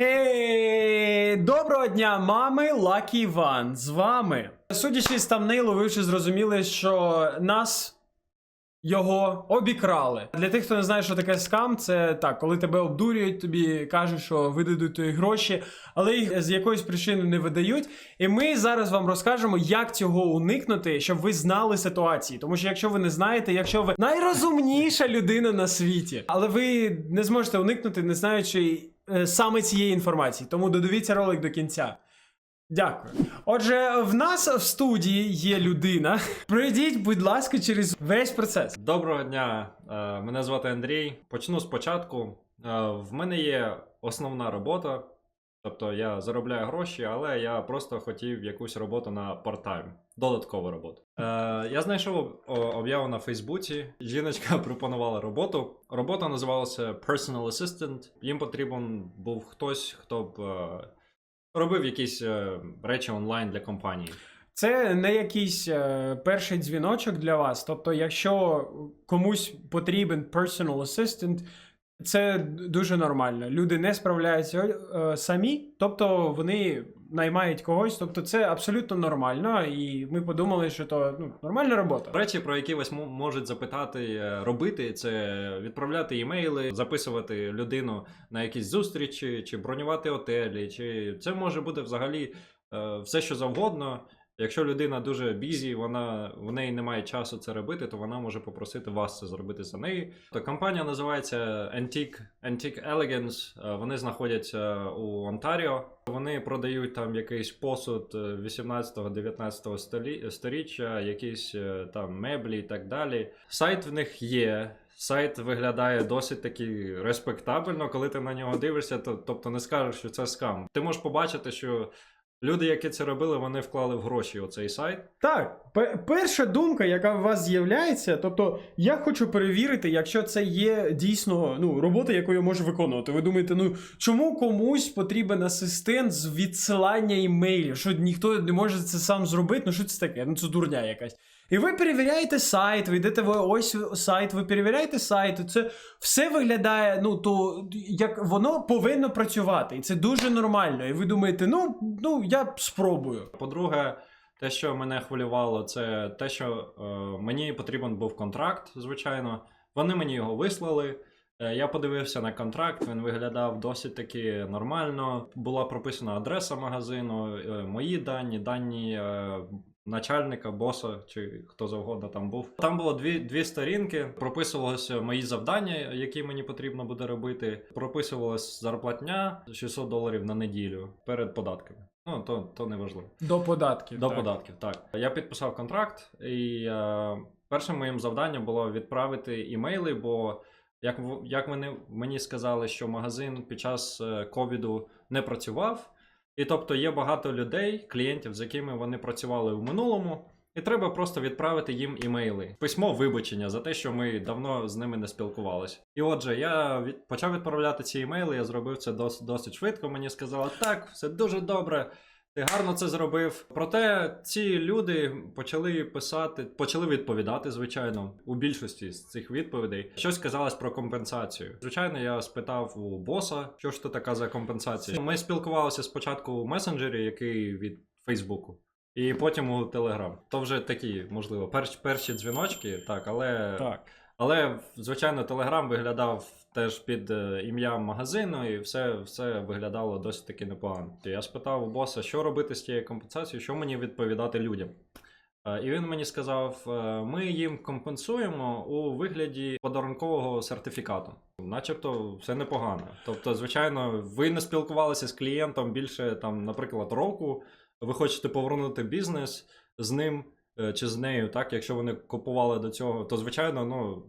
Ей, доброго дня, мами, Лакі Іван. З вами. Судячи з тамнейлу, ви вже зрозуміли, що нас. Його обікрали. Для тих, хто не знає, що таке скам, це так, коли тебе обдурюють, тобі кажуть, що видадуть тобі гроші, але їх з якоїсь причини не видають. І ми зараз вам розкажемо, як цього уникнути, щоб ви знали ситуації. Тому що якщо ви не знаєте, якщо ви найрозумніша людина на світі, але ви не зможете уникнути, не знаючи е, саме цієї інформації. Тому додивіться ролик до кінця. Дякую. Отже, в нас в студії є людина. Пройдіть, будь ласка, через весь процес. Доброго дня, е, мене звати Андрій. Почну спочатку. Е, В мене є основна робота, тобто я заробляю гроші, але я просто хотів якусь роботу на part-time, додаткову роботу. Е, Я знайшов об'яву на Фейсбуці. Жіночка пропонувала роботу. Робота називалася Personal Assistant. Їм потрібен був хтось, хто б е, робив якісь е, речі онлайн для компанії. Це не якийсь е, перший дзвіночок для вас. Тобто, якщо комусь потрібен personal assistant, це дуже нормально. Люди не справляються е, самі, тобто вони наймають когось. Тобто, це абсолютно нормально, і ми подумали, що то ну, нормальна робота. Речі, про які вас можуть запитати е, робити, це відправляти імейли, записувати людину на якісь зустрічі, чи бронювати отелі, чи це може бути взагалі е, все, що завгодно. Якщо людина дуже бізі, вона в неї немає часу це робити, то вона може попросити вас це зробити за неї. То компанія називається Antique, Antique Elegance. Е, Вони знаходяться у Онтаріо. Вони продають там якийсь посуд е, 18-19 столі- сторіччя, якісь е, там меблі і так далі. Сайт в них є. Сайт виглядає досить таки респектабельно, коли ти на нього дивишся, то, тобто не скажеш, що це скам. Ти можеш побачити, що люди, які це робили, вони вклали в гроші у цей сайт. Так, перша думка, яка у вас з'являється, тобто я хочу перевірити, якщо це є дійсно ну, робота, яку я можу виконувати. Ви думаєте, ну чому комусь потрібен асистент з відсилання імейлів? Що ніхто не може це сам зробити? Ну що це таке? Ну це дурня якась. І ви перевіряєте сайт, ви йдете в ось сайт, ви перевіряєте сайт, це все виглядає, ну то як воно повинно працювати, і це дуже нормально. І ви думаєте, ну, ну я спробую. По-друге, те, що мене хвилювало, це те, що е, мені потрібен був контракт, звичайно. Вони мені його вислали. Е, Я подивився на контракт, він виглядав досить таки нормально. Була прописана адреса магазину, е, мої дані, дані е, начальника, боса чи хто завгодно там був. Там було дві, дві сторінки, прописувалися мої завдання, які мені потрібно буде робити. Прописувалась зарплатня 600 доларів на неділю перед податками. Ну, то, то не важливо. До податків. До так. податків, так. Я підписав контракт, і е, першим моїм завданням було відправити імейли, бо як, як вони мені сказали, що магазин під час е, ковіду не працював. І тобто є багато людей, клієнтів, з якими вони працювали у минулому, і треба просто відправити їм імейли. Письмо вибачення за те, що ми давно з ними не спілкувалися. І отже, я від... почав відправляти ці імейли, я зробив це дос... досить швидко. Мені сказали, так, все дуже добре. Ти гарно це зробив. Проте ці люди почали писати, почали відповідати, звичайно, у більшості з цих відповідей. Щось казалось про компенсацію. Звичайно, я спитав у боса, що ж то така за компенсація. Ми спілкувалися спочатку у месенджері, який від Фейсбуку. І потім у Телеграм. То вже такі, можливо, перші, перші дзвіночки, так, але Так. Але, звичайно, Телеграм виглядав теж під е, ім'ям магазину, і все, все виглядало досить таки непогано. Я спитав у боса, що робити з тією компенсацією, що мені відповідати людям. Е, І він мені сказав: е, ми їм компенсуємо у вигляді подарункового сертифікату. Начебто все непогано. Тобто, звичайно, ви не спілкувалися з клієнтом більше, там, наприклад, року. Ви хочете повернути бізнес з ним чи з нею, так, якщо вони купували до цього, то звичайно, ну.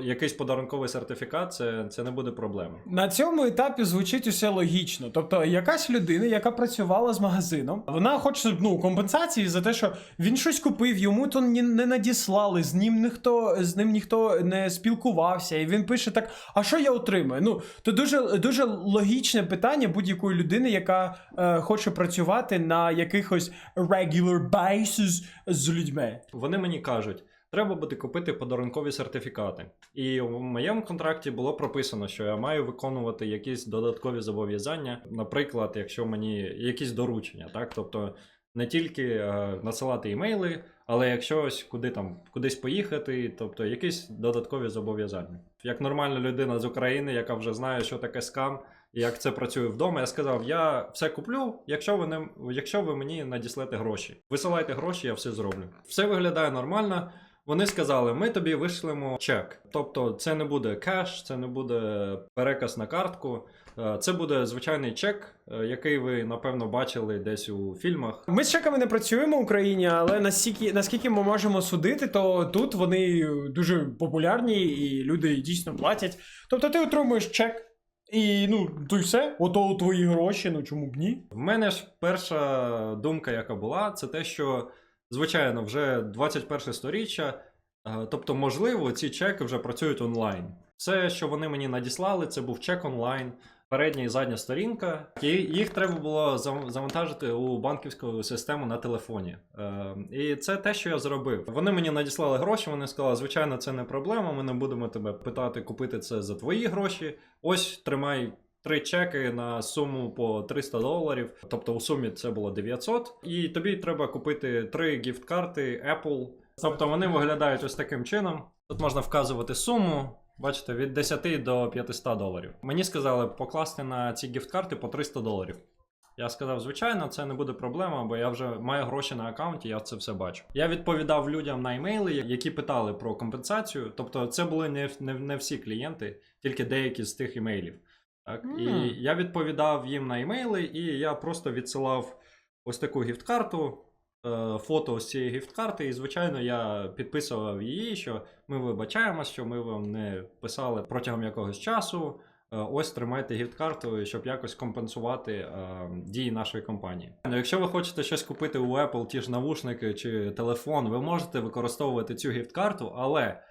Якийсь подарунковий сертифікат це, це не буде проблеми. На цьому етапі звучить усе логічно. Тобто, якась людина, яка працювала з магазином, вона хоче ну, компенсації за те, що він щось купив, йому то не надіслали, з ним ніхто з ним ніхто не спілкувався, і він пише так: а що я отримаю? Ну то дуже дуже логічне питання будь-якої людини, яка е, хоче працювати на якихось regular basis з людьми. Вони мені кажуть: треба буде купити подарункові сертифікати. І в моєму контракті було прописано, що я маю виконувати якісь додаткові зобов'язання, наприклад, якщо мені якісь доручення, так тобто не тільки е, надсилати імейли, але якщо ось куди там кудись поїхати, тобто якісь додаткові зобов'язання. Як нормальна людина з України, яка вже знає, що таке скам. І як це працює вдома, я сказав: я все куплю, якщо ви не якщо ви мені надіслете гроші. Висилайте гроші, я все зроблю. Все виглядає нормально. Вони сказали: ми тобі вишлемо чек. Тобто, це не буде кеш, це не буде переказ на картку. е, Це буде звичайний чек, е, який ви напевно бачили десь у фільмах. Ми з чеками не працюємо в Україні, але наскільки, наскільки ми можемо судити, то тут вони дуже популярні і люди дійсно платять. Тобто ти отримуєш чек, і ну, то й все, ото твої гроші, ну чому б ні? В мене ж перша думка, яка була, це те, що звичайно вже 21 сторіччя, е, тобто, можливо, ці чеки вже працюють онлайн. Все, що вони мені надіслали, це був чек онлайн, передня і задня сторінка. І їх треба було завантажити у банківську систему на телефоні. Е, І це те, що я зробив. Вони мені надіслали гроші. Вони сказали, звичайно, це не проблема. Ми не будемо тебе питати купити це за твої гроші. Ось тримай три чеки на суму по 300 доларів. Тобто у сумі це було 900. І тобі треба купити три гіфт-карти Apple. Тобто вони виглядають ось таким чином. Тут можна вказувати суму. Бачите, від 10 до 500 доларів. Мені сказали покласти на ці гіфт-карти по 300 доларів. Я сказав, звичайно, це не буде проблема, бо я вже маю гроші на аккаунті, я це все бачу. Я відповідав людям на емейли, які питали про компенсацію. Тобто, це були не, не, всі клієнти, тільки деякі з тих емейлів. Так? І я відповідав їм на емейли, і я просто відсилав ось таку гіфт-карту, е, фото з цієї гіфт-карти, і, звичайно, я підписував її, що ми вибачаємось, що ми вам не писали протягом якогось часу. Е, Ось тримайте гіфт-карту, щоб якось компенсувати е, дії нашої компанії. Ну, якщо ви хочете щось купити у Apple, ті ж навушники чи телефон, ви можете використовувати цю гіфт-карту, але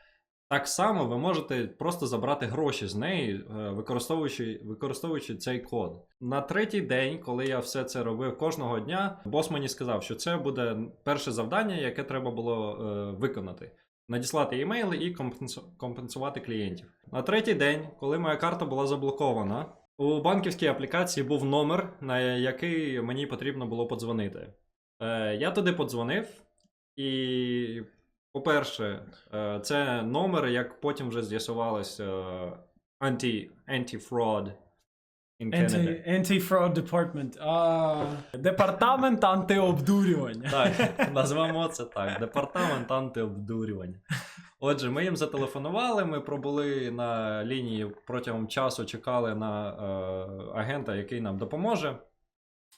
так само ви можете просто забрати гроші з неї, е, використовуючи, використовуючи цей код. На третій день, коли я все це робив кожного дня, бос мені сказав, що це буде перше завдання, яке треба було е, виконати. Надіслати імейли і компенсувати клієнтів. На третій день, коли моя карта була заблокована, у банківській аплікації був номер, на який мені потрібно було подзвонити. Е, я туди подзвонив, і, по-перше, е, це номер, як потім вже з'ясувалось, anti, anti-fraud in Canada. Anti-Fraud Department. А, департамент антиобдурювання. Так, назвемо це так. Департамент антиобдурювання. Отже, ми їм зателефонували, ми пробули на лінії протягом часу, чекали на е, агента, який нам допоможе.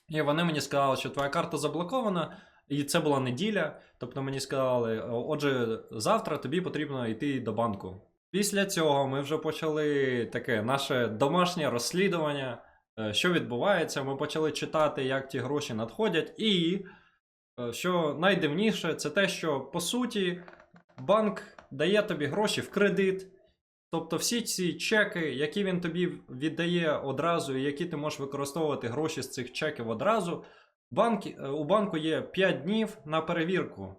І вони мені сказали, що твоя карта заблокована, і це була неділя. Тобто мені сказали, отже, завтра тобі потрібно йти до банку. Після цього ми вже почали таке наше домашнє розслідування, е, що відбувається. Ми почали читати, як ті гроші надходять, і Е, Що найдивніше, це те, що по суті банк дає тобі гроші в кредит. Тобто всі ці чеки, які він тобі віддає одразу, і які ти можеш використовувати гроші з цих чеків одразу, банк, е, у банку є 5 днів на перевірку.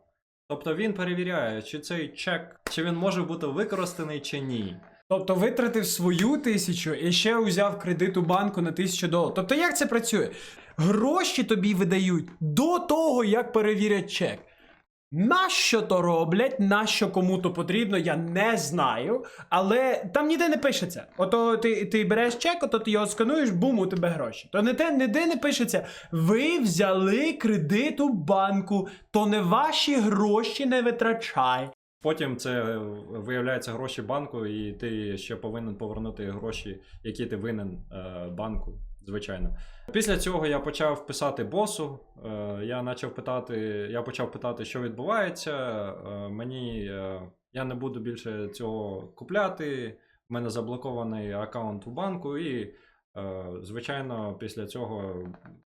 Тобто він перевіряє, чи цей чек, чи він може бути використаний чи ні. Тобто витратив свою тисячу і ще узяв кредит у банку на тисячу доларів. Тобто як це працює? Гроші тобі видають до того, як перевірять чек. Нащо то роблять, нащо кому то потрібно, я не знаю. Але там ніде не пишеться. Ото ти, ти береш чек, ото ти його скануєш, бум, у тебе гроші. То не те, ніде не пишеться. Ви взяли кредит у банку, то не ваші гроші не витрачай. Потім це е, виявляється гроші банку, і ти ще повинен повернути гроші, які ти винен е, банку, звичайно. Після цього я почав писати босу. Е, я почав питати, я почав питати, що відбувається. Е, мені е, я не буду більше цього купляти. У мене заблокований аккаунт у банку, і звичайно, після цього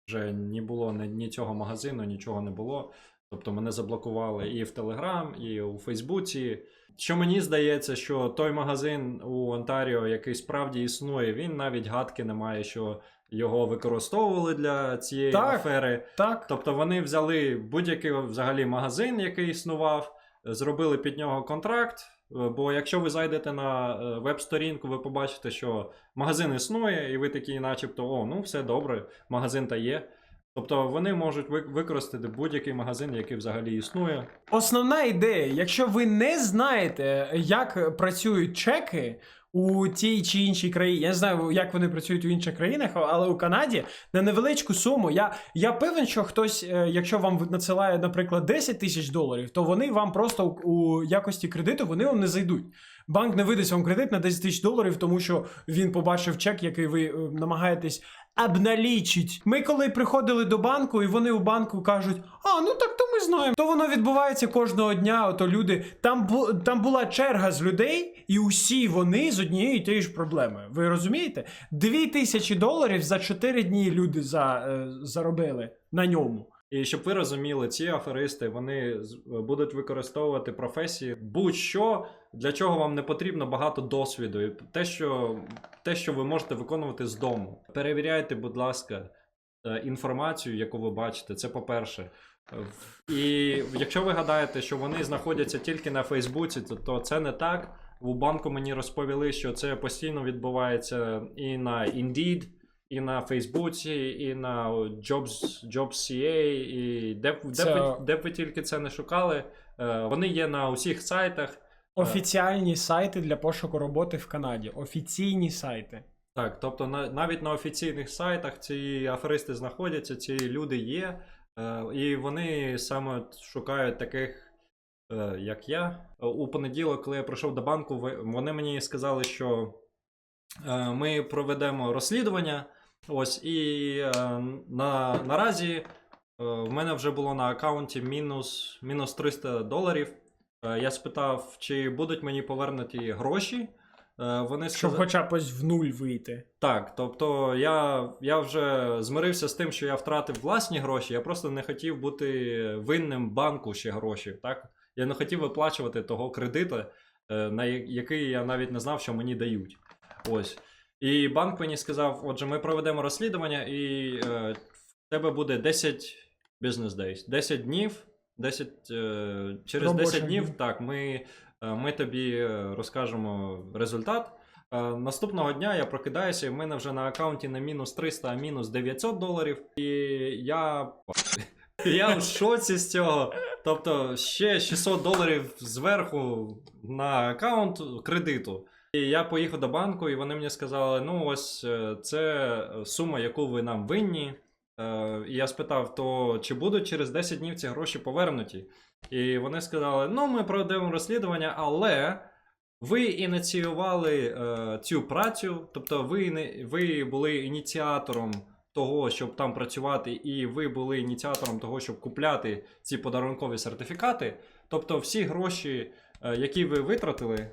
вже не було ні цього магазину, нічого не було. Тобто мене заблокували і в Телеграм, і у Фейсбуці. Що мені здається, що той магазин у Онтаріо, який справді існує, він навіть гадки не має, що його використовували для цієї Так. афери. Так? Тобто вони взяли будь-який взагалі магазин, який існував, зробили під нього контракт. Бо якщо ви зайдете на е, веб-сторінку, ви побачите, що магазин існує, і ви такі, начебто, о, ну все добре, магазин та є. Тобто вони можуть використати будь-який магазин, який взагалі існує. Основна ідея, якщо ви не знаєте, як працюють чеки у тій чи іншій країні, я не знаю, як вони працюють у інших країнах, але у Канаді на невеличку суму. Я, я певен, що хтось, е, якщо вам надсилає, наприклад, 10 тисяч доларів, то вони вам просто у, у якості кредиту вони вам не зайдуть. Банк не видасть вам кредит на 10 тисяч доларів, тому що він побачив чек, який ви е, намагаєтесь обналічить. Ми коли приходили до банку, і вони у банку кажуть: а ну так то ми знаємо. То воно відбувається кожного дня. Ото люди там там була черга з людей, і усі вони з однією тією ж проблемою. Ви розумієте? Дві тисячі доларів за чотири дні люди за, е, заробили на ньому. І щоб ви розуміли, ці аферисти вони будуть використовувати професії будь-що, для чого вам не потрібно багато досвіду. І те, що, те, що ви можете виконувати з дому. Перевіряйте, будь ласка, е, інформацію, яку ви бачите. Це по-перше. Е, І якщо ви гадаєте, що вони знаходяться тільки на Фейсбуці, то, то це не так. У банку мені розповіли, що це постійно відбувається і на Indeed, і на Фейсбуці, і на Jobs, Jobs.ca, і де, б- де, Це- ви, де ви тільки це не шукали. е, Вони є на усіх сайтах. Офіціальні сайти для пошуку роботи в Канаді. Офіційні сайти. Так, тобто навіть на офіційних сайтах ці аферисти знаходяться, ці люди є, е, і вони саме шукають таких, е, як я. Е, У понеділок, коли я прийшов до банку, вони мені сказали, що е, ми проведемо розслідування. Ось, і е, на, наразі е, в мене вже було на аккаунті мінус, мінус 300 доларів. Е, Я спитав, чи будуть мені повернуті гроші. Е, Вони Щоб сказали, хоча б ось в нуль вийти. так, тобто я, я вже змирився з тим, що я втратив власні гроші. Я просто не хотів бути винним банку ще гроші. Так? Я не хотів виплачувати того кредиту, е, на який я навіть не знав, що мені дають. Ось. І банк мені сказав: отже, ми проведемо розслідування, і е, в тебе буде 10 business days, 10 днів. 10, е, через Робочих 10 днів днів. так, ми, е, ми тобі е, розкажемо результат. Е, Наступного дня я прокидаюся, і в мене вже на аккаунті не мінус 300, а мінус 900 доларів. І я. Я в шоці з цього. Тобто ще 600 доларів зверху на аккаунт кредиту. І я поїхав до банку, і вони мені сказали: ну, ось е, це сума, яку ви нам винні. Е, І я спитав, то чи будуть через 10 днів ці гроші повернуті? І вони сказали: ну, ми проведемо розслідування, але ви ініціювали е, цю працю, тобто ви, ви були ініціатором того, щоб там працювати, і ви були ініціатором того, щоб купляти ці подарункові сертифікати. Тобто, всі гроші, е, які ви витратили,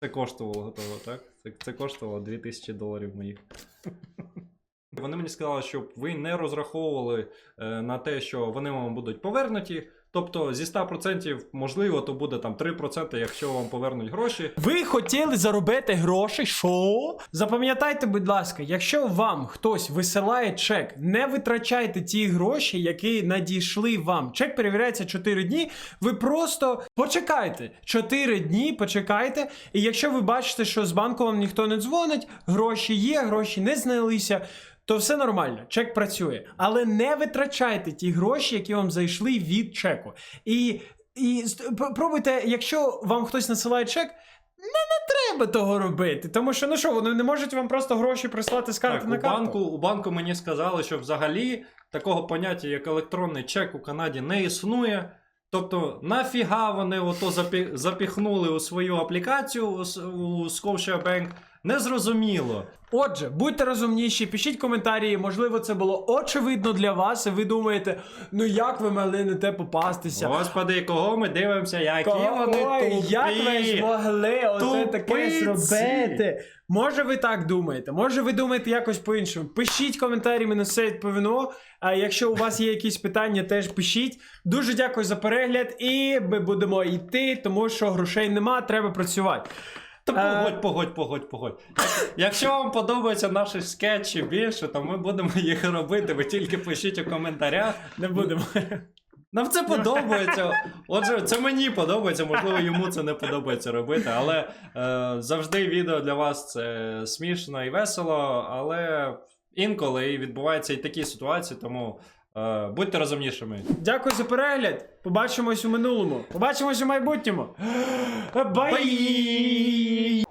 це коштувало готово, так? Це, це коштувало 2000 доларів моїх. Вони мені сказали, щоб ви не розраховували е, на те, що вони вам будуть повернуті. Тобто зі 100% можливо, то буде там 3%, якщо вам повернуть гроші. Ви хотіли заробити гроші? Що? Запам'ятайте, будь ласка, якщо вам хтось висилає чек, не витрачайте ті гроші, які надійшли вам. Чек перевіряється 4 дні. Ви просто почекайте. 4 дні почекайте. І якщо ви бачите, що з банку вам ніхто не дзвонить, гроші є, гроші не знялися. То все нормально, чек працює. Але не витрачайте ті гроші, які вам зайшли від чеку. І, і пробуйте, якщо вам хтось насилає чек, не, не треба того робити. Тому що, ну що, вони не можуть вам просто гроші прислати з карти Так, на у банку, у банку мені сказали, що взагалі такого поняття, як електронний чек у Канаді, не існує. Тобто, нафіга вони ото запі... запіхнули у свою аплікацію у, у Scotiabank, незрозуміло. Отже, будьте розумніші, пишіть коментарі. Можливо, це було очевидно для вас, і ви думаєте, ну як ви могли на те попастися? Господи, кого ми дивимося, які вони тупі. як ви ж могли оце таке зробити? Може, ви так думаєте, може, ви думаєте якось по-іншому. Пишіть коментарі, ми на все відповімо. А якщо у вас є якісь питання, теж пишіть. Дуже дякую за перегляд, і ми будемо йти, тому що грошей нема, треба працювати. Та Е, погодь, погодь, погодь, погодь. Якщо вам подобаються наші скетчі більше, то ми будемо їх робити. Ви тільки пишіть у коментарях. Не будемо. Нам це подобається. Отже, це мені подобається, можливо, йому це не подобається робити, але е, завжди відео для вас це смішно і весело, але інколи відбуваються і такі ситуації, тому будьте розумнішими. Дякую за перегляд. Побачимось у минулому. Побачимось у майбутньому. Бай!